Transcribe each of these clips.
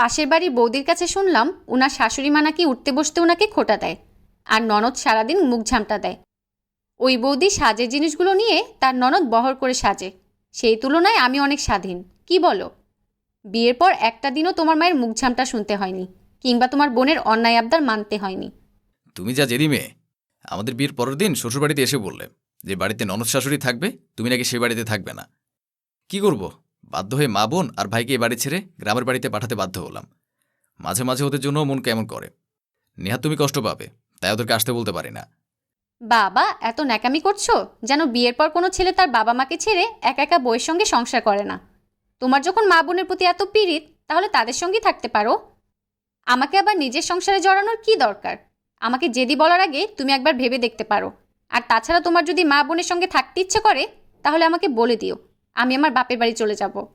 পাশের বাড়ির বৌদির কাছে শুনলাম ওনার শাশুড়ি মা নাকি উঠতে বসতে ওনাকে খোটা দেয় আর ননদ সারাদিন মুখ ঝামটা দেয়। ওই বৌদি সাজের জিনিসগুলো নিয়ে তার ননদ বহর করে সাজে। সেই তুলনায় আমি অনেক স্বাধীন। কি বলো? বিয়ের পর একটা দিনও তোমার মায়ের মুখ ঝামটা শুনতে হয়নি, কিংবা তোমার বোনের অন্যায় আবদার মানতে হয়নি। তুমি যা জেদি মেয়ে, আমাদের বিয়ের পরের দিন শ্বশুরবাড়িতে এসে বললে যে, বাড়িতে ননদ শাশুড়ি থাকবে, তুমি নাকি সে বাড়িতে থাকবে না। কি করব? বাধ্য হয়ে মা বোন আর ভাইকে এ বাড়ি ছেড়ে গ্রামের বাড়িতে পাঠাতে বাধ্য হলাম। মাঝে মাঝে ওদের জন্য মন কেমন করে। নেহাত তুমি কষ্ট পাবে, তাই ওদেরকে আসতে বলতে পারি না। বাবা, এত ন্যাকামি করছ? যেন বিয়ের পর কোনো ছেলে তার বাবা মাকে ছেড়ে একা একা বইয়ের সঙ্গে সংসার করে না। তোমার যখন মা বোনের প্রতি এত পীড়িত, তাহলে তাদের সঙ্গেই থাকতে পারো। আমাকে আবার নিজের সংসারে জড়ানোর কি দরকার? আমাকে জেদি বলার আগে তুমি একবার ভেবে দেখতে পারো। আর তাছাড়া তোমার যদি মা বোনের সঙ্গে থাকতে ইচ্ছে করে, তাহলে আমাকে বলে দিও। আমি আমার বাপের বাড়ি চলে যাব।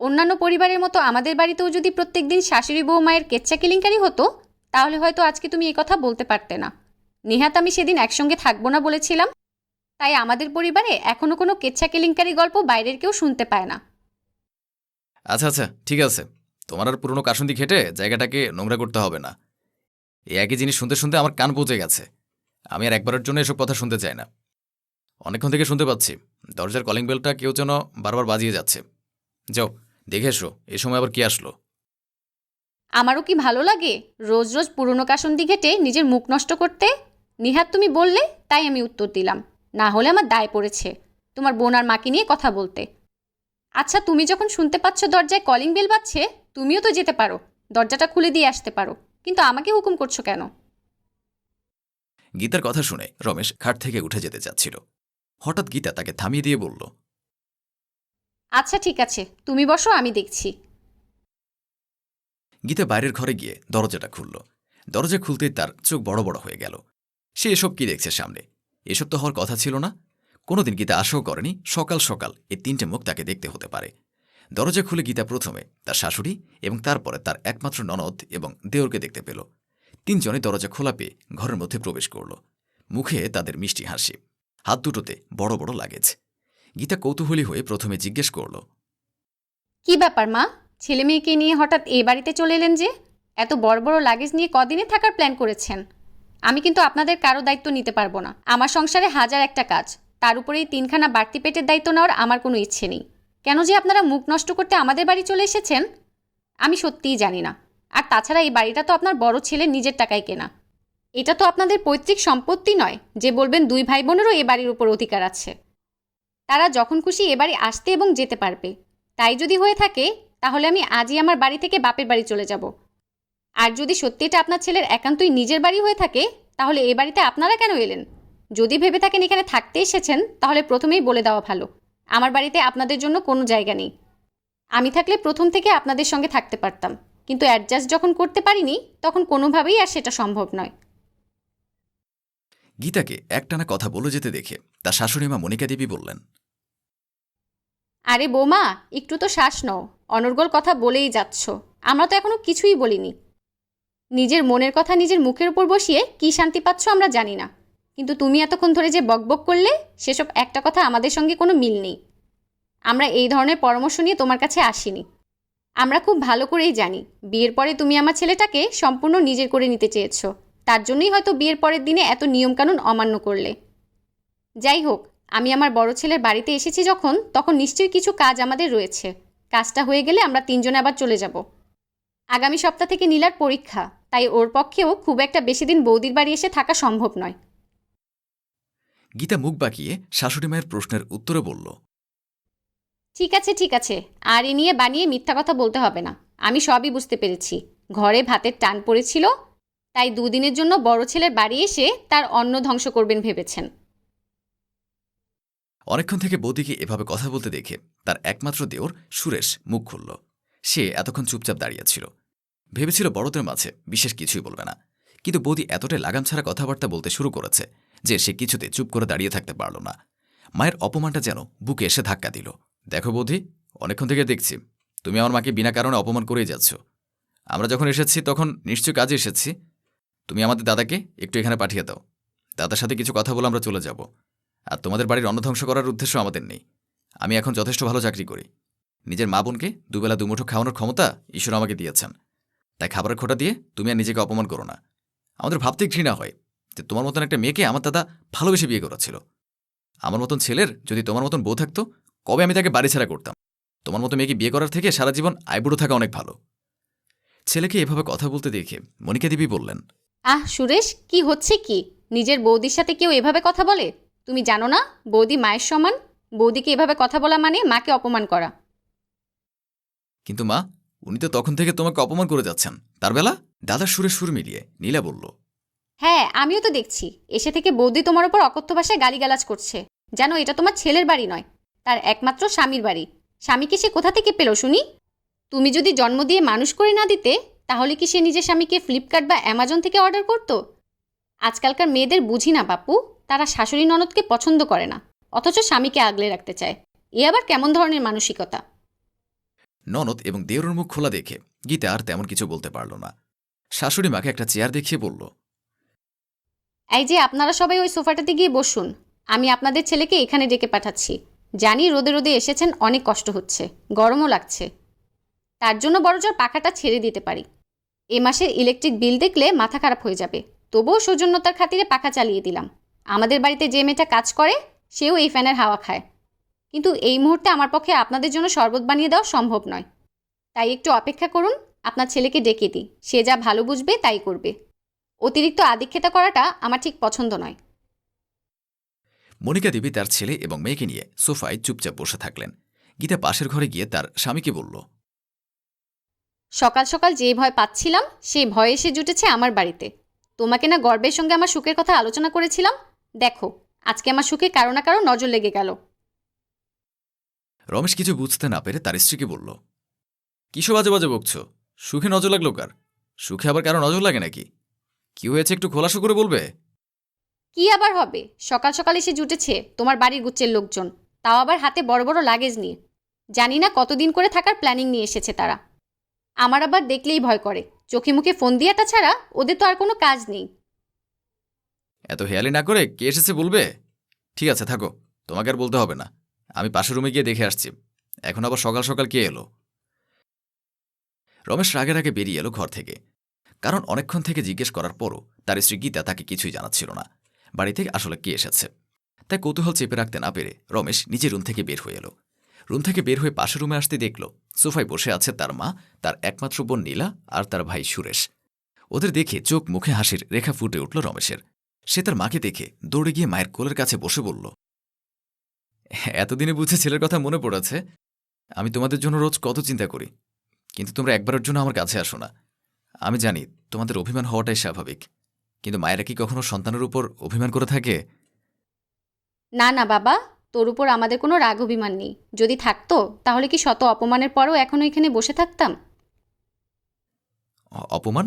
অন্যান্য পরিবারের মতো আমাদের বাড়িতেও যদি প্রত্যেকদিন শাশুড়ি বউ মায়ের কেচ্চা কেলেঙ্কারি হতো, তাহলে হয়তো আজকে তুমি এই কথা বলতে পারতে না। নেহাত আমি সেদিন একসঙ্গে থাকব না বলেছিলাম। তাই আমাদের পরিবারে এখনও কোনো কেচ্ছা কেলেঙ্কারি গল্প বাইরের কেউ শুনতে পায় না। আচ্ছা আচ্ছা ঠিক আছে। তোমার আর পুরনো কাসুন্দি খেটে জায়গাটাকে নোংরা করতে হবে না। এই একই জিনিস শুনতে শুনতে আমার কান পৌঁছে গেছে। আমি আর একবারের জন্য এসব কথা শুনতে চাই না। অনেকক্ষণ থেকে শুনতে পাচ্ছি। দরজার কলিং বেলটা কেউ যেন বারবার বাজিয়ে যাচ্ছে। যাও দেখে এসো এ সময় আবার কি আসলো? আমারও কি ভালো লাগে? রোজ রোজ পুরনো কাসন্দি ঘেটে নিজের মুখ নষ্ট করতে? নিহাত তুমি বললে তাই আমি উত্তর দিলাম। না হলে আমার দায় পড়েছে। তোমার বোন আর মাকে নিয়ে কথা বলতে। আচ্ছা তুমি যখন শুনতে পাচ্ছ দরজায় কলিং বেল বাজছে তুমিও তো যেতে পারো। দরজাটা খুলে দিয়ে আসতে পারো। কিন্তু আমাকে হুকুম করছ কেন? গীতার কথা শুনে রমেশ খাট থেকে উঠে যেতে চাচ্ছিল। হঠাৎ গীতা তাকে থামিয়ে দিয়ে বলল আচ্ছা ঠিক আছে তুমি বসো আমি দেখছি। গীতা বাইরের ঘরে গিয়ে দরজাটা খুলল। দরজা খুলতেই তার চোখ বড় বড় হয়ে গেল। সে এসব কি দেখছে সামনে? এসব তো হওয়ার কথা ছিল না। কোনোদিন গীতা আশাও করেনি সকাল সকাল এই তিনটে মুখ তাকে দেখতে হতে পারে। দরজা খুলে গীতা প্রথমে তার শাশুড়ি এবং তারপরে তার একমাত্র ননদ এবং দেওরকে দেখতে পেল। তিনজনে দরজা খোলা পেয়ে ঘরের মধ্যে প্রবেশ করল। মুখে তাদের মিষ্টি হাসি। হাত দুটোতে বড় বড় লাগেজ। গীতা কৌতূহলী হয়ে প্রথমে জিজ্ঞেস করল, কি ব্যাপার মা? ছেলে মেয়েকে নিয়ে হঠাৎ এই বাড়িতে চলে এলেন যে? এত বড় বড় লাগেজ নিয়ে কদিনে থাকার প্ল্যান করেছেন? আমি কিন্তু আপনাদের কারও দায়িত্ব নিতে পারব না। আমার সংসারে হাজার একটা কাজ। তার উপরে এই তিনখানা বাড়তি পেটের দায়িত্ব নেওয়ার আমার কোনো ইচ্ছে নেই। কেন যে আপনারা মুখ নষ্ট করতে আমাদের বাড়ি চলে এসেছেন? আমি সত্যিই জানি না। আর তাছাড়া এই বাড়িটা তো আপনার বড় ছেলে নিজের টাকায় কেনা। এটা তো আপনাদের পৈতৃক সম্পত্তি নয়, যে বলবেন দুই ভাই বোনেরও এ বাড়ির উপর অধিকার আছে। তারা যখন খুশি এ বাড়ি আসতে এবং যেতে পারবে। তাই যদি হয়ে থাকে, তাহলে আমি আজই আমার বাড়ি থেকে বাপের বাড়ি চলে যাব। আর যদি সত্যি এটা আপনার ছেলের একান্তই নিজের বাড়ি হয়ে থাকে, তাহলে এ বাড়িতে আপনারা কেন এলেন? যদি ভেবে থাকেন এখানে থাকতে এসেছেন, তাহলে প্রথমেই বলে দেওয়া ভালো। আমার বাড়িতে আপনাদের জন্য কোনো জায়গা নেই। আমি থাকলে প্রথম থেকে আপনাদের সঙ্গে থাকতে পারতাম। কিন্তু অ্যাডজাস্ট যখন করতে পারিনি, তখন কোনোভাবেই আর সেটা সম্ভব নয়। গীতাকে একটানা কথা বলে যেতে দেখে তার শাশুড়িমা মনিকা দেবী বললেন, আরে বৌমা, একটু তো শ্বাস নাও। অনর্গল কথা বলেই যাচ্ছ। আমরা তো এখনও কিছুই বলিনি। নিজের মনের কথা নিজের মুখের উপর বসিয়ে কি শান্তি পাচ্ছ আমরা জানি না। কিন্তু তুমি এতক্ষণ ধরে যে বকবক করলে, সেসব একটা কথা আমাদের সঙ্গে কোনো মিল নেই। আমরা এই ধরনের পরামর্শ নিয়ে তোমার কাছে আসিনি। আমরা খুব ভালো করেই জানি। বিয়ের পরে তুমি আমার ছেলেটাকে সম্পূর্ণ নিজের করে নিতে চেয়েছো। তার জন্যই হয়তো বিয়ের পরের দিনে এত নিয়মকানুন অমান্য করলে। যাই হোক আমি আমার বড় ছেলের বাড়িতে এসেছি যখন তখন নিশ্চয়ই কিছু কাজ আমাদের রয়েছে। কাজটা হয়ে গেলে আমরা তিনজনে আবার চলে যাব। আগামী সপ্তাহ থেকে নীলার পরীক্ষা তাই ওর পক্ষেও খুব একটা বেশি দিন বৌদির বাড়ি এসে থাকা সম্ভব নয়। গীতা মুখ বাঁকিয়ে শাশুড়ি মায়ের প্রশ্নের উত্তরে বলল ঠিক আছে ঠিক আছে আর এ নিয়ে বানিয়ে মিথ্যা কথা বলতে হবে না। আমি সবই বুঝতে পেরেছি। ঘরে ভাতের টান পড়েছিল তাই দুদিনের জন্য বড় ছেলের বাড়ি এসে তার অন্ন ধ্বংস করবেন ভেবেছেন। অনেকক্ষণ থেকে বৌদিকে এভাবে কথা বলতে দেখে তার একমাত্র দেওর সুরেশ মুখ খুলল। সে এতক্ষণ চুপচাপ দাঁড়িয়েছিল ভেবেছিল বড়দের মাঝে বিশেষ কিছুই বলবে না। কিন্তু বৌদি এতটাই লাগাম ছাড়া কথাবার্তা বলতে শুরু করেছে যে সে কিছুতে চুপ করে দাঁড়িয়ে থাকতে পারল না। মায়ের অপমানটা যেন বুকে এসে ধাক্কা দিল। দেখো বৌদি, অনেকক্ষণ থেকে দেখছি। তুমি আমার মাকে বিনা কারণে অপমান করেই যাচ্ছ। আমরা যখন এসেছি তখন নিশ্চয়ই কাজে এসেছি। তুমি আমাদের দাদাকে একটু এখানে পাঠিয়ে দাও। দাদার সাথে কিছু কথা বলে আমরা চলে যাব। আর তোমাদের বাড়ির অন্ন ধ্বংস করার উদ্দেশ্য আমাদের নেই। আমি এখন যথেষ্ট ভালো চাকরি করি। নিজের মা বোনকে দুবেলা দুমুঠো খাওয়ানোর ক্ষমতা ঈশ্বর আমাকে দিয়েছেন। তাই খাবারের খোটা দিয়ে তুমি আর নিজেকে অপমান করো না। আমাদের ভাবতেই ঘৃণা হয় যে তোমার মতন একটা মেয়েকে আমার দাদা ভালোবেসে বিয়ে করেছিল আমার মতন ছেলের যদি তোমার মতন বউ থাকতো, কবে আমি তাকে বাড়ি ছাড়া করতাম? তোমার মতো মেয়েকে বিয়ে করার থেকে সারা জীবন আইবুড়ো থাকা অনেক ভালো। ছেলেকে এভাবে কথা বলতে দেখে মনিকা দেবী বললেন আহ সুরেশ কি হচ্ছে কি? নিজের বৌদির সাথে কেউ এভাবে কথা বলে? তুমি জানো না বৌদি মায়ের সমান? বৌদিকে এভাবে কথা বলা মানে মাকে অপমান করা। কিন্তু মা উনি তো তখন থেকে তোমাকে অপমান করে যাচ্ছেন। তার বেলা দাদা সুরে সুর মিলিয়ে নীলা বলল হ্যাঁ আমিও তো দেখছি। এসে থেকে বৌদি তোমার ওপর অকথ্য ভাষায় গালিগালাজ করছে। জানো এটা তোমার ছেলের বাড়ি নয় তার একমাত্র স্বামীর বাড়ি। স্বামীকে সে কোথা থেকে পেল শুনি? তুমি যদি জন্ম দিয়ে মানুষ করে না দিতে তাহলে কি সে নিজের স্বামীকে ফ্লিপকার্ট বা অ্যামাজন থেকে অর্ডার করতো? আজকালকার মেয়েদের বুঝি না বাপু। তারা শাশুড়ি ননদকে পছন্দ করে না অথচ স্বামীকে আগলে রাখতে চায়। এ আবার কেমন ধরনের মানসিকতা? ননদ এবং দেওরের মুখ খোলা দেখে গীতা আর তেমন কিছু বলতে পারল না। শাশুড়ি মাকে একটা চেয়ার দেখিয়ে বলল এই যে আপনারা সবাই ওই সোফাটাতে গিয়ে বসুন। আমি আপনাদের ছেলেকে এখানে ডেকে পাঠাচ্ছি। জানি রোদে রোদে এসেছেন অনেক কষ্ট হচ্ছে গরমও লাগছে। তার জন্য বড় বড়জোর পাখাটা ছেড়ে দিতে পারি। এ মাসের ইলেকট্রিক বিল দেখলে মাথা খারাপ হয়ে যাবে। তবুও সৌজন্যতার খাতিরে পাখা চালিয়ে দিলাম। আমাদের বাড়িতে যে মেয়েটা কাজ করে, সেও এই ফ্যানের হাওয়া খায়। কিন্তু এই মুহূর্তে আমার পক্ষে আপনাদের জন্য শরবত বানিয়ে দেওয়া সম্ভব নয়। তাই একটু অপেক্ষা করুন, আপনার ছেলেকে ডেকে দিই। সে যা ভালো বুঝবে তাই করবে। অতিরিক্ত আদিক্ষেতা করাটা আমার ঠিক পছন্দ নয়। মনিকা দেবী তার ছেলে এবং মেয়েকে নিয়ে সোফায় চুপচাপ বসে থাকলেন। গীতা পাশের ঘরে গিয়ে তার স্বামীকে বলল সকাল সকাল যে ভয় পাচ্ছিলাম সেই ভয় এসে জুটেছে আমার বাড়িতে। তোমাকে না গর্বের সঙ্গে আমার সুখের কথা আলোচনা করেছিলাম? দেখো আজকে আমার সুখে কারও না কারও নজর লেগে গেল। রমেশ কিছু বুঝতে না পেরে তার স্ত্রীকে বলল কিসব বাজে বাজে বকছ? সুখে নজর লাগল কার? সুখে আবার কারও নজর লাগে নাকি? কি হয়েছে একটু খোলাসা করে বলবে? কি আবার হবে? সকাল সকাল এসে জুটেছে তোমার বাড়ির গুচ্ছের লোকজন। তাও আবার হাতে বড় বড় লাগেজ নিয়ে। জানি না কতদিন করে থাকার প্ল্যানিং নিয়ে এসেছে তারা। আমার আবার দেখলেই ভয় করে। চোখে মুখে ফোন দিয়াটা ছাড়া ওদের তো আর কোনো কাজ নেই। এত হেয়ালি না করে কে এসেছে বলবে? ঠিক আছে, থাকো। তোমাকে আর বলতে হবে না। আমি পাশের রুমে গিয়ে দেখে আসছি। এখন আবার সকাল সকাল কে এলো? রমেশ রাগের আগে বেরিয়ে এলো ঘর থেকে। কারণ অনেকক্ষণ থেকে জিজ্ঞেস করার পরও তার স্ত্রী গীতা তাকে কিছুই জানাচ্ছিল না। বাড়ি থেকে আসলে কে এসেছে? তাই কৌতূহল চেপে রাখতে না পেরে রমেশ নিজের রুম থেকে বের হয়ে এলো। রুম থেকে বের হয়ে পাশের রুমে আসতে দেখল, সোফায় বসে আছে তার মা, তার একমাত্র বোন নীলা আর তার ভাই সুরেশ। ওদের দেখে চোখ মুখে হাসির রেখা ফুটে উঠল রমেশের। সে তার মাকে দেখে দৌড়ে গিয়ে মায়ের কোলের কাছে বসে বলল, এতদিনে বুঝে ছেলের কথা মনে পড়েছে। আমি তোমাদের জন্য রোজ কত চিন্তা করি, কিন্তু তোমরা একবারের জন্য আমার কাছে আসো না। আমি জানি তোমাদের অভিমান হওয়াটাই স্বাভাবিক, কিন্তু মায়েরা কি কখনো সন্তানের উপর অভিমান করে থাকে? না না, বাবা। তোর উপর আমাদের কোনো রাগ অভিমান নেই। যদি থাকতো, তাহলে কি শত অপমানের পরও এখনও এখানে বসে থাকতাম? অপমান?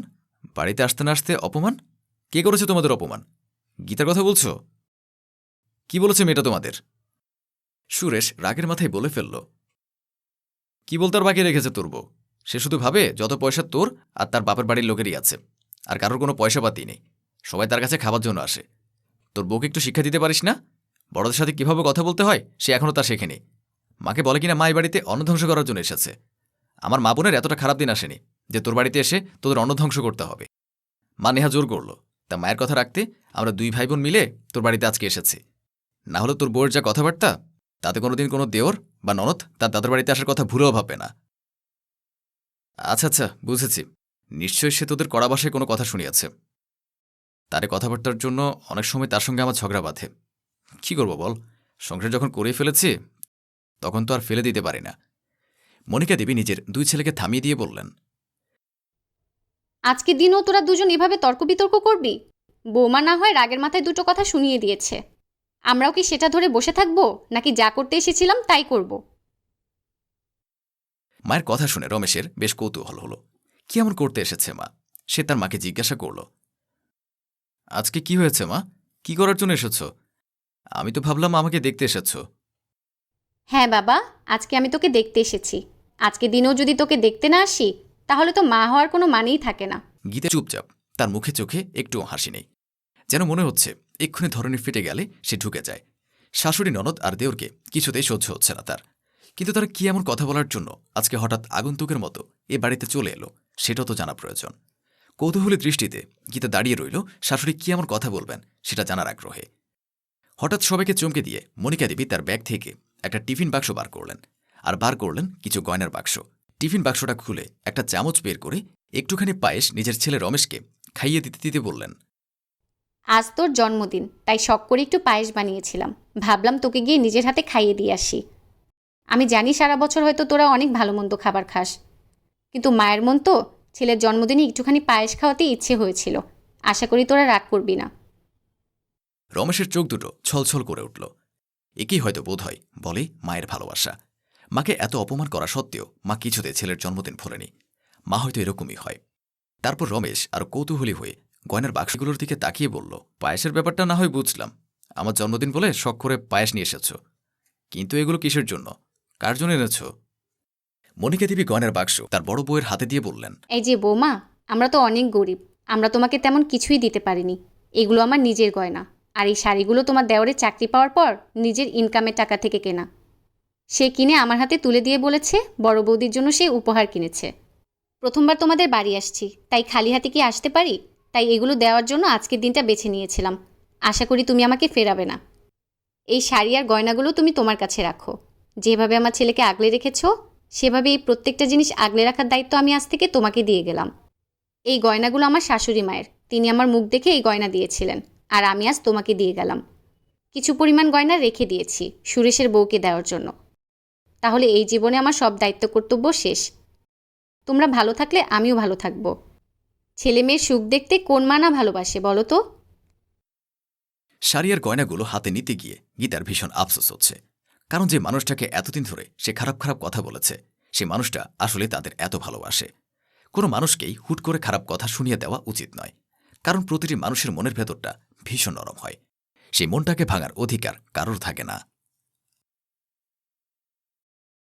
বাড়িতে আসতে না আসতে অপমান? কে করেছে তোমাদের অপমান? গীতার কথা বলছো? কি বলেছে মেয়েটা তোমাদের? সুরেশ রাগের মাথায় বলে ফেলল, কি বলতে আর বাকি রেখেছে তোর বউ? সে শুধু ভাবে যত পয়সা তোর আর তার বাপের বাড়ির লোকেরই আছে। আর কারোর কোনো পয়সা পাতি নেই। সবাই তার কাছে খাবার জন্য আসে। তোর বউকে একটু শিক্ষা দিতে পারিস না? বড়দের সাথে কীভাবে কথা বলতে হয়, সে এখনও তা শেখেনি। মাকে বলে কিনা মা এই বাড়িতে অন্নধ্বংস করার জন্য এসেছে। আমার মা বোনের এতটা খারাপ দিন আসেনি যে তোর বাড়িতে এসে তোদের অন্ন ধ্বংস করতে হবে। মা নেহা জোর করল। তা মায়ের কথা রাখতে আমরা দুই ভাই বোন মিলে তোর বাড়িতে আজকে এসেছি। না হলে তোর বউয়ের যা কথাবার্তা, তাতে কোনোদিন কোনো দেওর বা ননদ তার দাদার বাড়িতে আসার কথা ভুলেও ভাববে না। আচ্ছা আচ্ছা বুঝেছি। নিশ্চয়ই সে তোদের কড়া ভাষায় কোনো কথা শুনিয়াছে। তারে কথাবার্তার জন্য অনেক সময় তার সঙ্গে আমার ঝগড়া বাঁধে। কি করব বল? সংসার যখন করেই ফেলেছি তখন তো আর ফেলে দিতে পারি না। মনিকা দেবী নিজের দুই ছেলেকে থামিয়ে দিয়ে বললেন আজকে দিনও তোরা দুজন এভাবে তর্ক বিতর্ক করবি? বৌমা না হয় রাগের মাথায় দুটো কথা শুনিয়ে দিয়েছে। আমরাও কি সেটা ধরে বসে থাকব নাকি যা করতে এসেছিলাম তাই করব। মায়ের কথা শুনে রমেশের বেশ কৌতূহল হলো। কি এমন করতে এসেছে মা? সে তার মাকে জিজ্ঞাসা করল আজকে কি হয়েছে মা? কি করার জন্য এসেছ? আমি তো ভাবলাম আমাকে দেখতে এসেছ। হ্যাঁ বাবা আজকে আমি তোকে দেখতে এসেছি। আজকে দিনেও যদি তোকে দেখতে না আসি তাহলে তো মা হওয়ার কোনো মানেই থাকে না। গীতা চুপচাপ তার মুখে চোখে একটুও হাসি নেই। যেন মনে হচ্ছে এক্ষুনি ধরনী ফেটে গেলে সে ঢুকে যায়। শাশুড়ি ননদ আর দেওরকে কিছুতেই সহ্য হচ্ছে না তার। কিন্তু তারা কি এমন কথা বলার জন্য আজকে হঠাৎ আগন্তুকের মতো এ বাড়িতে চলে এলো সেটাও তো জানা প্রয়োজন। কৌতূহলী দৃষ্টিতে গীতা দাঁড়িয়ে রইল শাশুড়ি কি এমন কথা বলবেন সেটা জানার আগ্রহে। হঠাৎ সবাইকে চমকে দিয়ে মনিকা দেবী তার ব্যাগ থেকে একটা টিফিন বাক্স বার করলেন আর বার করলেন কিছু গয়নার বাক্স। টিফিন বাক্সটা খুলে একটা চামচ বের করে একটুখানি পায়েস নিজের ছেলে রমেশকে খাইয়ে দিতে দিতে বললেন, আজ তোর জন্মদিন, তাই শখ করে একটু পায়েস বানিয়েছিলাম। ভাবলাম তোকে গিয়ে নিজের হাতে খাইয়ে দিয়ে আসি। আমি জানি সারা বছর হয়তো তোরা অনেক ভালো মন্দ খাবার খাস। কিন্তু মায়ের মন তো, ছেলের জন্মদিনে একটুখানি পায়েস খাওয়াতে ইচ্ছে হয়েছিল। আশা করি তোরা রাগ করবি না। রমেশের চোখ দুটো ছলছল করে উঠল। একেই হয়তো বোধ হয়, বলে মায়ের ভালোবাসা। মাকে এত অপমান করা সত্ত্বেও মা কিছুতে ছেলের জন্মদিন ভোলেনি। মা হয়তো এরকমই হয়। তারপর রমেশ আর কৌতূহলী হয়ে গয়নার বাক্সগুলোর দিকে তাকিয়ে বলল, পায়েসের ব্যাপারটা না হয় বুঝলাম। আমার জন্মদিন বলে শখ করে পায়েস নিয়ে এসেছ। কিন্তু এগুলো কিসের জন্য? কার জন্য এনেছ? মনিকা দেবী গয়নার বাক্স তার বড় বউয়ের হাতে দিয়ে বললেন, এই যে বৌমা, আমরা তো অনেক গরিব। আমরা তোমাকে তেমন কিছুই দিতে পারিনি। এগুলো আমার নিজের গয়না। আর এই শাড়িগুলো তোমার দেওয়ারে চাকরি পাওয়ার পর নিজের ইনকামের টাকা থেকে কেনা। সে কিনে আমার হাতে তুলে দিয়ে বলেছে, বড় বৌদির জন্য সে উপহার কিনেছে। প্রথমবার তোমাদের বাড়ি আসছি, তাই খালি হাতে কি আসতে পারি? তাই এগুলো দেওয়ার জন্য আজকের দিনটা বেছে নিয়েছিলাম। আশা করি তুমি আমাকে ফেরাবে না। এই শাড়ি আর গয়নাগুলো তুমি তোমার কাছে রাখো। যেভাবে আমার ছেলেকে আগলে রেখেছো, সেভাবে এই প্রত্যেকটা জিনিস আগলে রাখার দায়িত্ব আমি আজ থেকে তোমাকে দিয়ে গেলাম। এই গয়নাগুলো আমার শাশুড়ি মায়ের, তিনি আমার মুখ দেখে এই গয়না দিয়েছিলেন। আর আমি আজ তোমাকে দিয়ে গেলাম। কিছু পরিমাণ গয়না রেখে দিয়েছি সুরেশের বউকে দেওয়ার জন্য। তাহলে এই জীবনে আমার সব দায়িত্ব কর্তব্য শেষ। তোমরা ভালো থাকলে আমিও ভালো থাকব। ছেলে মেয়ের সুখ দেখতে কোন মানা ভালোবাসে বলো তো? আর গয়নাগুলো হাতে নিতে গিয়ে গীতার ভীষণ আফসোস হচ্ছে। কারণ যে মানুষটাকে এতদিন ধরে সে খারাপ খারাপ কথা বলেছে, সে মানুষটা আসলে তাদের এত ভালোবাসে। কোনো মানুষকেই হুট করে খারাপ কথা শুনিয়ে দেওয়া উচিত নয়। কারণ প্রতিটি মানুষের মনের ভেতরটা ভীষণ নরম হয়। সেই মনটাকে ভাঙার অধিকার কারোর থাকে না।